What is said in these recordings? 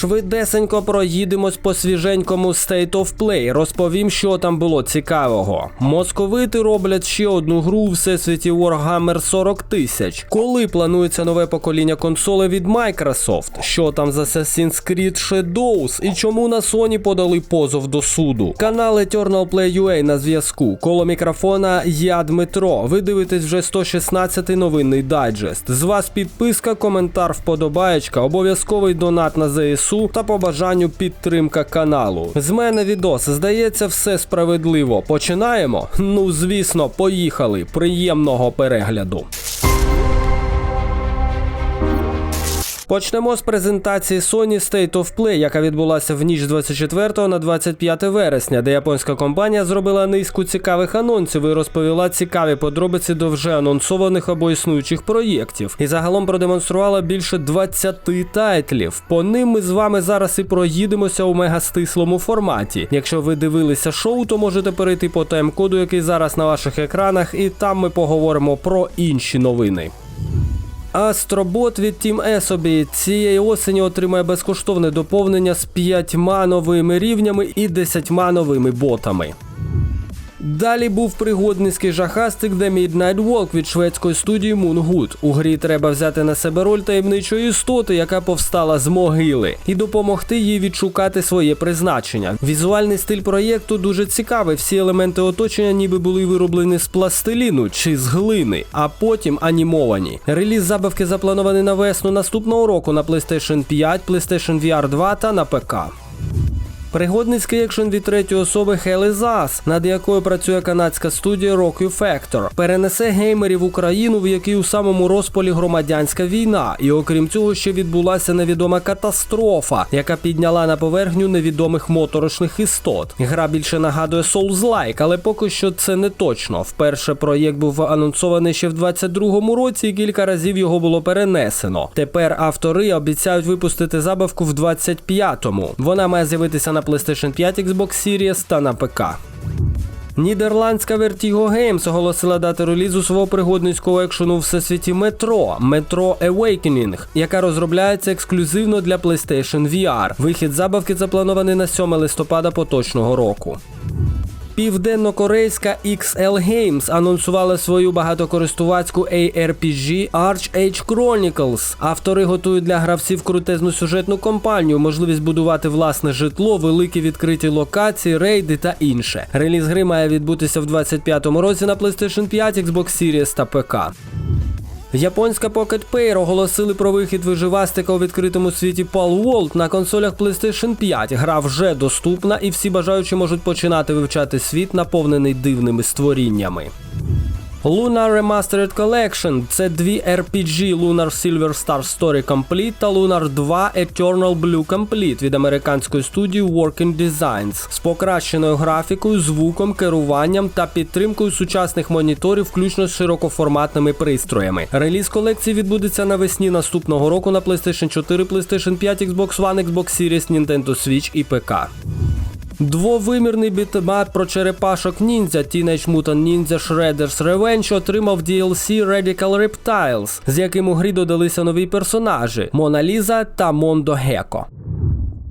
Швидесенько проїдемось по свіженькому State of Play. Розповім, що там було цікавого. Московити роблять ще одну гру у всесвіті Warhammer 40 тисяч. Коли планується нове покоління консолей від Microsoft? Що там з Assassin's Creed Shadows? І чому на Sony подали позов до суду? Канал Eternal Play UA на зв'язку. Коло мікрофона я Дмитро. Ви дивитесь вже 116-й новинний дайджест. З вас підписка, коментар, вподобаєчка, обов'язковий донат на ЗСУ та по бажанню підтримка каналу. З мене відос. Здається, все справедливо. Починаємо? Ну, звісно, поїхали. Приємного перегляду. Почнемо з презентації Sony State of Play, яка відбулася в ніч з 24 на 25 вересня, де японська компанія зробила низку цікавих анонсів і розповіла цікаві подробиці до вже анонсованих або існуючих проєктів. І загалом продемонструвала більше 20 тайтлів. По ним ми з вами зараз і проїдемося у мегастислому форматі. Якщо ви дивилися шоу, то можете перейти по тайм-коду, який зараз на ваших екранах, і там ми поговоримо про інші новини. Астробот від Team Есобі цієї осені отримає безкоштовне доповнення з п'ятьма новими рівнями і десятьма новими ботами. Далі був пригодницький жахастик The Midnight Walk від шведської студії Moongood. У грі треба взяти на себе роль таємничої істоти, яка повстала з могили, і допомогти їй відшукати своє призначення. Візуальний стиль проєкту дуже цікавий. Всі елементи оточення ніби були вироблені з пластиліну чи з глини, а потім анімовані. Реліз забавки запланований на весну наступного року на PlayStation 5, PlayStation VR 2 та на ПК. Пригодницький екшен від третьої особи is над якою працює канадська студія Rock Factor, перенесе геймерів в Україну, в якій у самому розпалі громадянська війна, і окрім цього ще відбулася невідома катастрофа, яка підняла на поверхню невідомих моторошних істот. Гра більше нагадує Souls-like, але поки що це не точно. Вперше проєкт був анонсований ще в 22-му році, і кілька разів його було перенесено. Тепер автори обіцяють випустити забавку в 25-му. Вона має з'явитися на PlayStation 5, Xbox Series та на ПК. Нідерландська Vertigo Games оголосила дати релізу свого пригодницького екшену у всесвіті Metro Metro Awakening, яка розробляється ексклюзивно для PlayStation VR. Вихід забавки запланований на 7 листопада поточного року. Південно-корейська XL Games анонсувала свою багатокористувацьку ARPG Arch Age Chronicles. Автори готують для гравців крутезну сюжетну кампанію, можливість будувати власне житло, великі відкриті локації, рейди та інше. Реліз гри має відбутися в 25-му році на PlayStation 5, Xbox Series та ПК. Японська Pocket Pair оголосили про вихід виживастика у відкритому світі Pal World на консолях PlayStation 5. Гра вже доступна, і всі бажаючі можуть починати вивчати світ, наповнений дивними створіннями. Lunar Remastered Collection це дві RPG Lunar Silver Star Story Complete та Lunar 2 Eternal Blue Complete від американської студії Working Designs з покращеною графікою, звуком, керуванням та підтримкою сучасних моніторів, включно з широкоформатними пристроями. Реліз колекції відбудеться навесні наступного року на PlayStation 4, PlayStation 5, Xbox One, Xbox Series, Nintendo Switch і ПК. Двовимірний бітмап про черепашок ніндзя Teenage Mutant Ninja Shredder's Revenge отримав DLC Radical Reptiles, з яким у грі додалися нові персонажі Мона Ліза та Мондо Геко.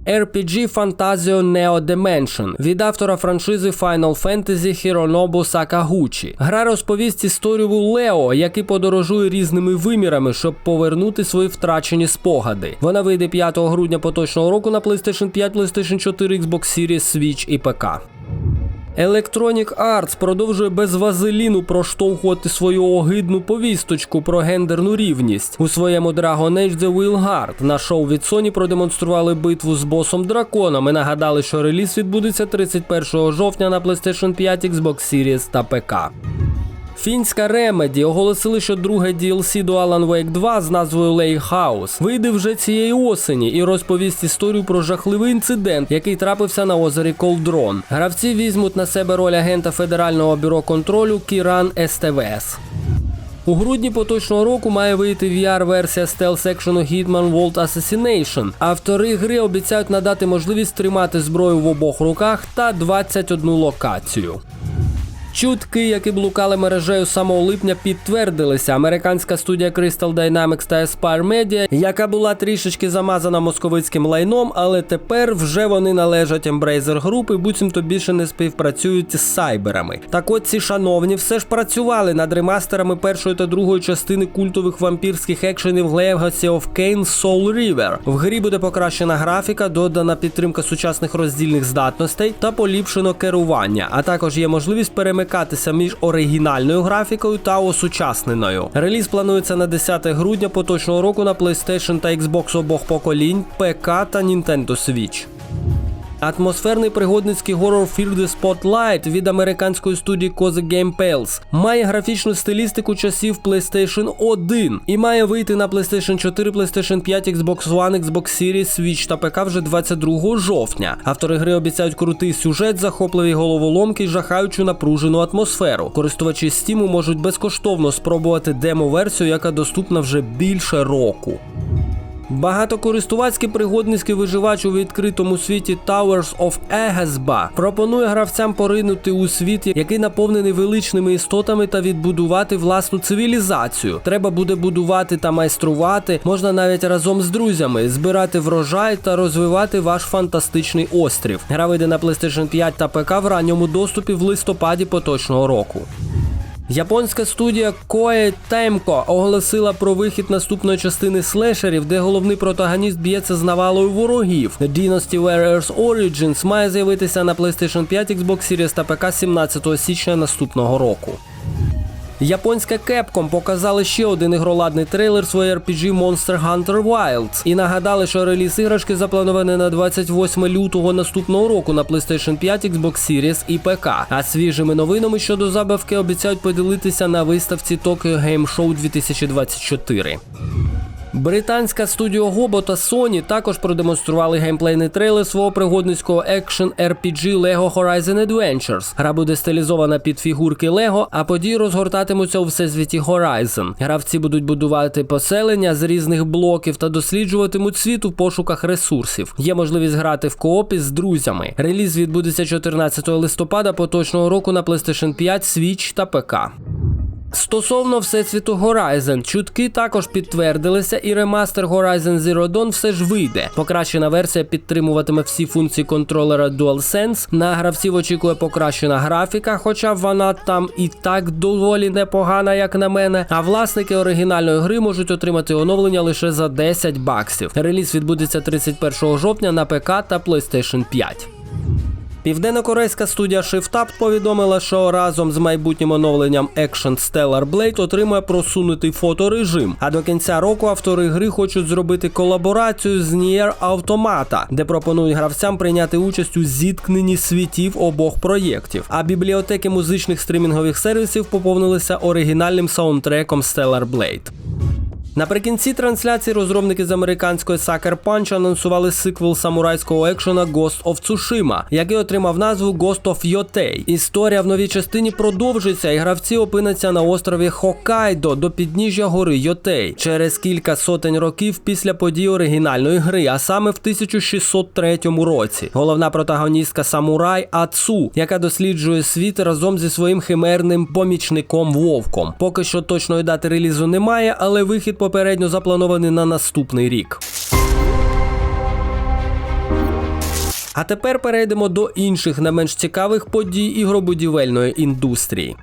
RPG Fantasio Neo Dimension від автора франшизи Final Fantasy Хіронобу Сакагучі. Гра розповість історію Лео, який подорожує різними вимірами, щоб повернути свої втрачені спогади. Вона вийде 5 грудня поточного року на PlayStation 5, PlayStation 4, Xbox Series, Switch і ПК. Electronic Arts продовжує без вазеліну проштовхувати свою огидну повісточку про гендерну рівність. У своєму Dragon Age The Will Guard на шоу від Sony продемонстрували битву з босом драконом і нагадали, що реліз відбудеться 31 жовтня на PlayStation 5, Xbox Series та ПК. Фінська Remedy оголосили, що друге DLC до Alan Wake 2 з назвою Lake House вийде вже цієї осені і розповість історію про жахливий інцидент, який трапився на озері Колдрон. Гравці візьмуть на себе роль агента Федерального бюро контролю Кіран СТВС. У грудні поточного року має вийти VR-версія стелс-екшену Hitman World Assassination. Автори гри обіцяють надати можливість тримати зброю в обох руках та 21 локацію. Чутки, які блукали мережею самого липня, підтвердилися. Американська студія Crystal Dynamics та Aspire Media, яка була трішечки замазана московицьким лайном, але тепер вже вони належать Embracer Group і буцімто більше не співпрацюють з сайберами. Так от ці шановні все ж працювали над ремастерами першої та другої частини культових вампірських екшенів Legacy of Kain Soul River. В грі буде покращена графіка, додана підтримка сучасних роздільних здатностей та поліпшено керування. А також є можливість перемикатися між оригінальною графікою та осучасненою. Реліз планується на 10 грудня поточного року на PlayStation та Xbox обох поколінь, ПК та Nintendo Switch. Атмосферний пригодницький горор Fear the Spotlight від американської студії Cozy Game Pals має графічну стилістику часів PlayStation 1 і має вийти на PlayStation 4, PlayStation 5, Xbox One, Xbox Series, Switch та ПК вже 22 жовтня. Автори гри обіцяють крутий сюжет, захопливі головоломки і жахаючу напружену атмосферу. Користувачі Steam можуть безкоштовно спробувати демо-версію, яка доступна вже більше року. Багатокористувацький пригодницький виживач у відкритому світі Towers of Aghasba пропонує гравцям поринути у світ, який наповнений величними істотами та відбудувати власну цивілізацію. Треба буде будувати та майструвати, можна навіть разом з друзями, збирати врожай та розвивати ваш фантастичний острів. Гра вийде на PlayStation 5 та ПК в ранньому доступі в листопаді поточного року. Японська студія Koei Temco оголосила про вихід наступної частини слешерів, де головний протагоніст б'ється з навалою ворогів. Dynasty Warriors Origins має з'явитися на PlayStation 5, Xbox Series та ПК 17 січня наступного року. Японська Capcom показали ще один ігроладний трейлер своєї RPG Monster Hunter Wilds і нагадали, що реліз іграшки запланований на 28 лютого наступного року на PlayStation 5, Xbox Series і ПК. А свіжими новинами щодо забавки обіцяють поділитися на виставці Tokyo Game Show 2024. Британська студіо Gobo та Sony також продемонстрували геймплейний трейлер свого пригодницького екшен RPG LEGO Horizon Adventures. Гра буде стилізована під фігурки LEGO, а події розгортатимуться у всесвіті Horizon. Гравці будуть будувати поселення з різних блоків та досліджуватимуть світ у пошуках ресурсів. Є можливість грати в коопі з друзями. Реліз відбудеться 14 листопада поточного року на PlayStation 5, Switch та ПК. Стосовно всесвіту Horizon, чутки також підтвердилися, і ремастер Horizon Zero Dawn все ж вийде. Покращена версія підтримуватиме всі функції контролера DualSense. На гравців очікує покращена графіка, хоча вона там і так доволі непогана, як на мене. А власники оригінальної гри можуть отримати оновлення лише за 10 баксів. Реліз відбудеться 31 жовтня на ПК та PlayStation 5. Південно-корейська студія ShiftUp повідомила, що разом з майбутнім оновленням Action Stellar Blade отримує просунутий фоторежим. А до кінця року автори гри хочуть зробити колаборацію з Nier Automata, де пропонують гравцям прийняти участь у зіткненні світів обох проєктів. А бібліотеки музичних стримінгових сервісів поповнилися оригінальним саундтреком Stellar Blade. Наприкінці трансляції розробники з американської Sucker Punch анонсували сиквел самурайського екшена Ghost of Tsushima, який отримав назву Ghost of Yotei. Історія в новій частині продовжиться, і гравці опиняться на острові Хоккайдо до підніжжя гори Йотей через кілька сотень років після подій оригінальної гри, а саме в 1603 році. Головна протагоністка самурай Ацу, яка досліджує світ разом зі своїм химерним помічником Вовком. Поки що точної дати релізу немає, але вихід попередньо запланований на наступний рік. А тепер перейдемо до інших не менш цікавих подій ігробудівельної індустрії.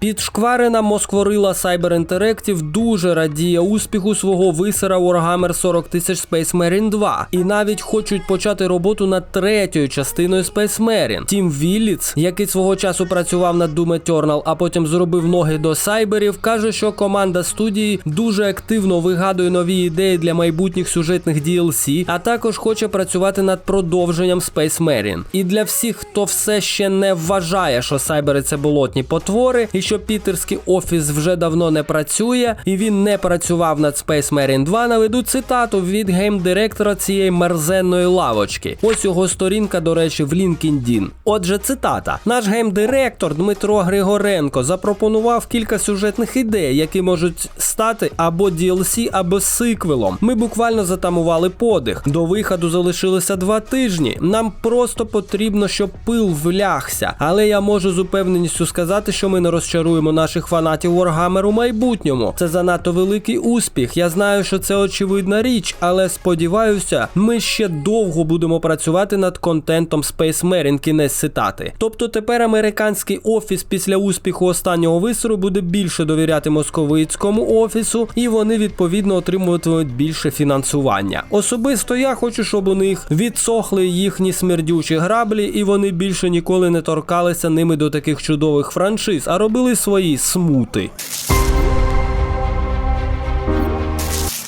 Підшкварена Москворила Cyber Interactive дуже радіє успіху свого висера Warhammer 40 тисяч Space Marine 2 і навіть хочуть почати роботу над третьою частиною Space Marine. Тім Вілліц, який свого часу працював над Doom Eternal, а потім зробив ноги до сайберів, каже, що команда студії дуже активно вигадує нові ідеї для майбутніх сюжетних DLC, а також хоче працювати над продовженням Space Marine. І для всіх, хто все ще не вважає, що сайбери це болотні потвори, і що пітерський офіс вже давно не працює, і він не працював над Space Marine 2, наведу цитату від геймдиректора цієї мерзенної лавочки. Ось його сторінка, до речі, в LinkedIn. Отже, цитата: наш геймдиректор Дмитро Григоренко запропонував кілька сюжетних ідей, які можуть стати або DLC, або сиквелом. Ми буквально затамували подих. До виходу залишилося два тижні. Нам просто потрібно, щоб пил влягся. Але я можу з упевненістю сказати, що ми не розчаруємо наших фанатів Warhammer у майбутньому. Це занадто великий успіх. Я знаю, що це очевидна річ, але сподіваюся, ми ще довго будемо працювати над контентом Space Marine, кінець цитати. Тобто тепер американський офіс після успіху останнього висору буде більше довіряти московицькому офісу, і вони відповідно отримуватимуть більше фінансування. Особисто я хочу, щоб у них відсохли їхні смердючі граблі, і вони більше ніколи не торкалися ними до таких чудових франшиз, а робили свої смути.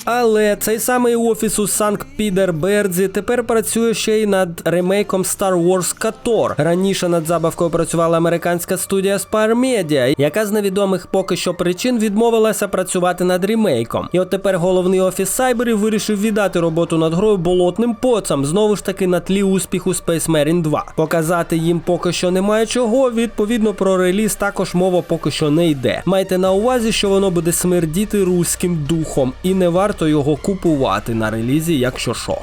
Але цей самий офіс у санкт Підерберзі тепер працює ще й над ремейком Star Wars KOTOR. Раніше над забавкою працювала американська студія Spire Media, яка з невідомих поки що причин відмовилася працювати над ремейком. І от тепер головний офіс Сайберів вирішив віддати роботу над грою болотним поцам, знову ж таки на тлі успіху Space Marine 2. Показати їм поки що немає чого. Відповідно про реліз також мова поки що не йде. Майте на увазі, що воно буде смердіти руським духом, і не варто його купувати на релізі, якщо що.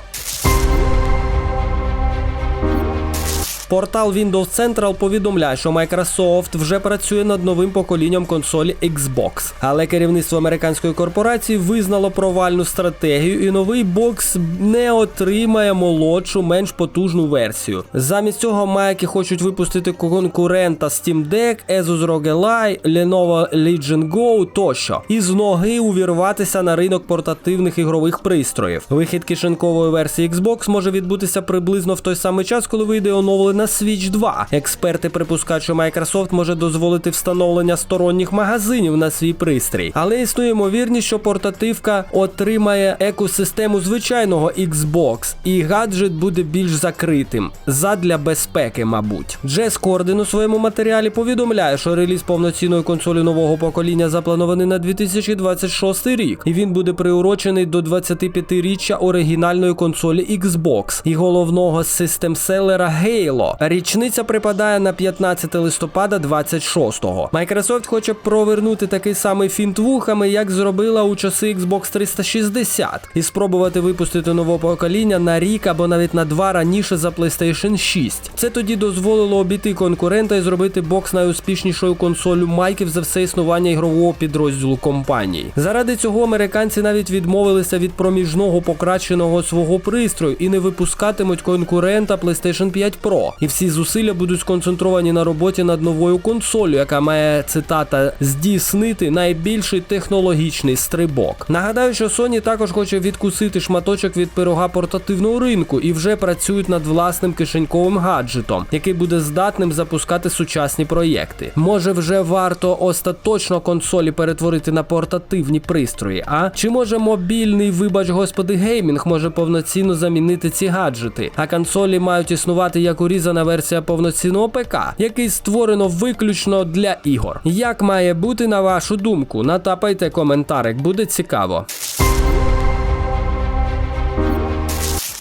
Портал Windows Central повідомляє, що Microsoft вже працює над новим поколінням консолі Xbox. Але керівництво американської корпорації визнало провальну стратегію, і новий бокс не отримає молодшу, менш потужну версію. Замість цього майки хочуть випустити конкурента Steam Deck, Asus ROG Ally, Lenovo Legion Go тощо, і з ноги увірватися на ринок портативних ігрових пристроїв. Вихід кишенькової версії Xbox може відбутися приблизно в той самий час, коли вийде оновлена Switch 2. Експерти припускають, що Microsoft може дозволити встановлення сторонніх магазинів на свій пристрій, але існує ймовірність, що портативка отримає екосистему звичайного Xbox, і гаджет буде більш закритим задля безпеки, мабуть. Джес Корден у своєму матеріалі повідомляє, що реліз повноцінної консолі нового покоління запланований на 2026 рік, і він буде приурочений до 25-річчя оригінальної консолі Xbox і головного систем-селера Halo. Річниця припадає на 15 листопада 26-го. Microsoft хоче провернути такий самий фінт вухами, як зробила у часи Xbox 360, і спробувати випустити нове покоління на рік або навіть на два раніше за PlayStation 6. Це тоді дозволило обійти конкурента і зробити бокс найуспішнішою консолю майків за все існування ігрового підрозділу компанії. Заради цього американці навіть відмовилися від проміжного покращеного свого пристрою і не випускатимуть конкурента PlayStation 5 Pro. І всі зусилля будуть сконцентровані на роботі над новою консолью, яка має цитата здійснити найбільший технологічний стрибок. Нагадаю, що Sony також хоче відкусити шматочок від пирога портативного ринку і вже працюють над власним кишеньковим гаджетом, який буде здатним запускати сучасні проєкти. Може, вже варто остаточно консолі перетворити на портативні пристрої, а чи може мобільний, вибач господи, геймінг може повноцінно замінити ці гаджети, а консолі мають існувати як урізана версія повноцінного ПК, який створено виключно для ігор. Як має бути на вашу думку? Натапайте коментарик, буде цікаво.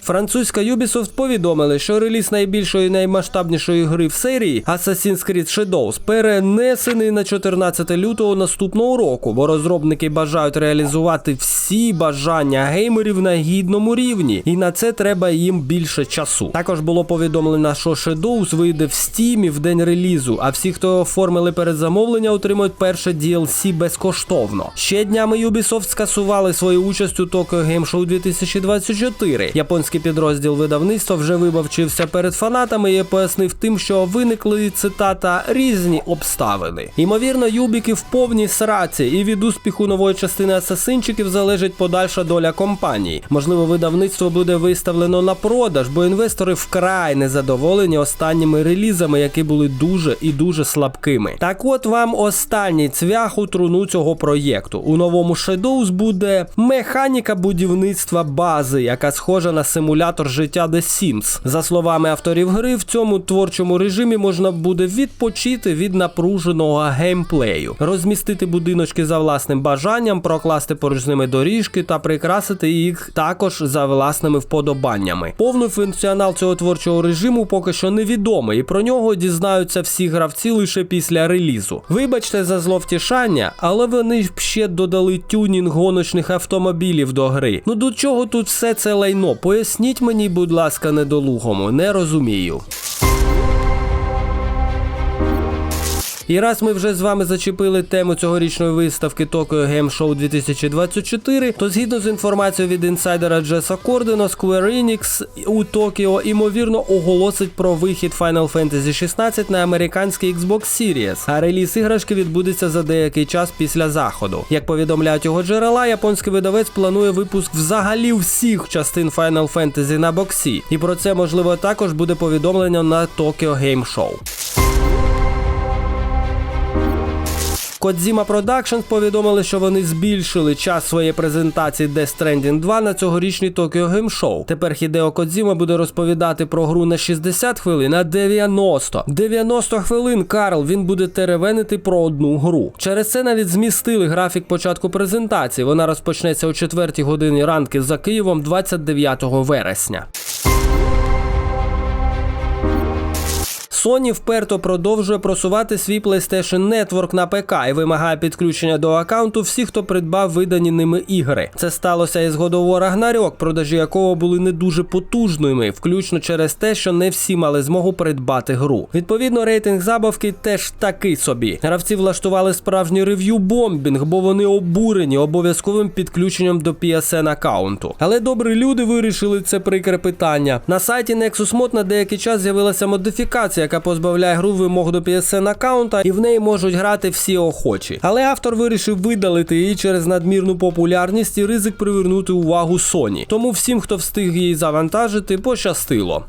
Французька Ubisoft повідомили, що реліз найбільшої і наймасштабнішої гри в серії Assassin's Creed Shadows перенесений на 14 лютого наступного року, бо розробники бажають реалізувати всі бажання геймерів на гідному рівні, і на це треба їм більше часу. Також було повідомлено, що Shadows вийде в Steam в день релізу, а всі, хто оформили передзамовлення, отримують перше DLC безкоштовно. Ще днями Ubisoft скасували свою участь у Tokyo Game Show 2024. Японський підрозділ видавництва вже вибавчився перед фанатами і пояснив тим, що виникли цитата різні обставини. Ймовірно, юбіки в повній сраці, і від успіху нової частини асасинчиків залежить подальша доля компанії. Можливо, видавництво буде виставлено на продаж, бо інвестори вкрай незадоволені останніми релізами, які були дуже і дуже слабкими. Так от вам останній цвях у труну цього проєкту. У новому Shadows буде механіка будівництва бази, яка схожа на симулятор симулятор життя The Sims. За словами авторів гри, в цьому творчому режимі можна буде відпочити від напруженого геймплею, розмістити будиночки за власним бажанням, прокласти поруч з ними доріжки та прикрасити їх також за власними вподобаннями. Повний функціонал цього творчого режиму поки що невідомий, і про нього дізнаються всі гравці лише після релізу. Вибачте за зловтішання, але вони ж ще додали тюнінг гоночних автомобілів до гри. Ну до чого тут все це лайно? Поясніть мені, будь ласка, недолугому, не розумію. І раз ми вже з вами зачепили тему цьогорічної виставки Tokyo Game Show 2024, то згідно з інформацією від інсайдера Джеса Кордена, Square Enix у Токіо ймовірно оголосить про вихід Final Fantasy 16 на американський Xbox Series, а реліз іграшки відбудеться за деякий час після заходу. Як повідомляють його джерела, японський видавець планує випуск взагалі всіх частин Final Fantasy на боксі, і про це можливо також буде повідомлено на Tokyo Game Show. Kojima Productions повідомили, що вони збільшили час своєї презентації Death Stranding 2 на цьогорічній Tokyo Game Show. Тепер Хідео Кодзіма буде розповідати про гру на 60 хвилин, а 90. 90 хвилин, Карл, він буде теревенити про одну гру. Через це навіть змістили графік початку презентації. Вона розпочнеться о 4 годині ранки за Києвом 29 вересня. Sony вперто продовжує просувати свій PlayStation Network на ПК і вимагає підключення до аккаунту всіх, хто придбав видані ними ігри. Це сталося із War Ragnarok, продажі якого були не дуже потужними, включно через те, що не всі мали змогу придбати гру. Відповідно, рейтинг забавки теж такий собі. Гравці влаштували справжній рев'ю бомбінг, бо вони обурені обов'язковим підключенням до PSN аккаунту. Але добрі люди вирішили це прикре питання. На сайті Nexus Mod на деякий час з'явилася модифікація, яка позбавляє гру вимог до PSN аккаунта, і в неї можуть грати всі охочі. Але автор вирішив видалити її через надмірну популярність і ризик привернути увагу Sony. Тому всім, хто встиг її завантажити, пощастило.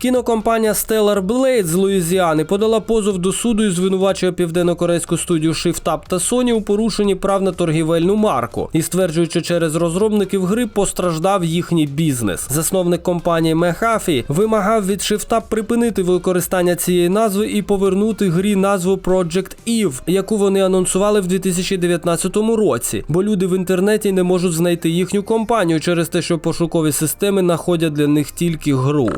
Кінокомпанія Stellar Blade з Луїзіани подала позов до суду і звинувачує південно-корейську студію ShiftUp та Sony у порушенні прав на торгівельну марку і стверджуючи, через розробників гри постраждав їхній бізнес. Засновник компанії McAfee вимагав від ShiftUp припинити використання цієї назви і повернути грі назву Project Eve, яку вони анонсували в 2019 році, бо люди в інтернеті не можуть знайти їхню компанію через те, що пошукові системи знаходять для них тільки гру.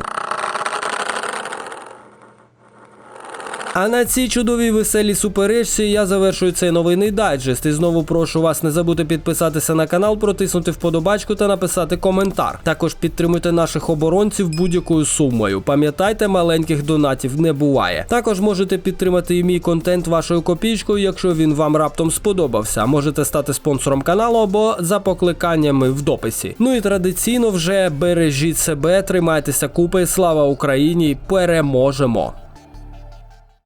А на цій чудовій веселій суперечці я завершую цей новинний дайджест. І знову прошу вас не забути підписатися на канал, протиснути вподобачку та написати коментар. Також підтримуйте наших оборонців будь-якою сумою. Пам'ятайте, маленьких донатів не буває. Також можете підтримати і мій контент вашою копійкою, якщо він вам раптом сподобався. Можете стати спонсором каналу або за покликаннями в дописі. Ну і традиційно вже бережіть себе, тримайтеся купи. Слава Україні! Переможемо!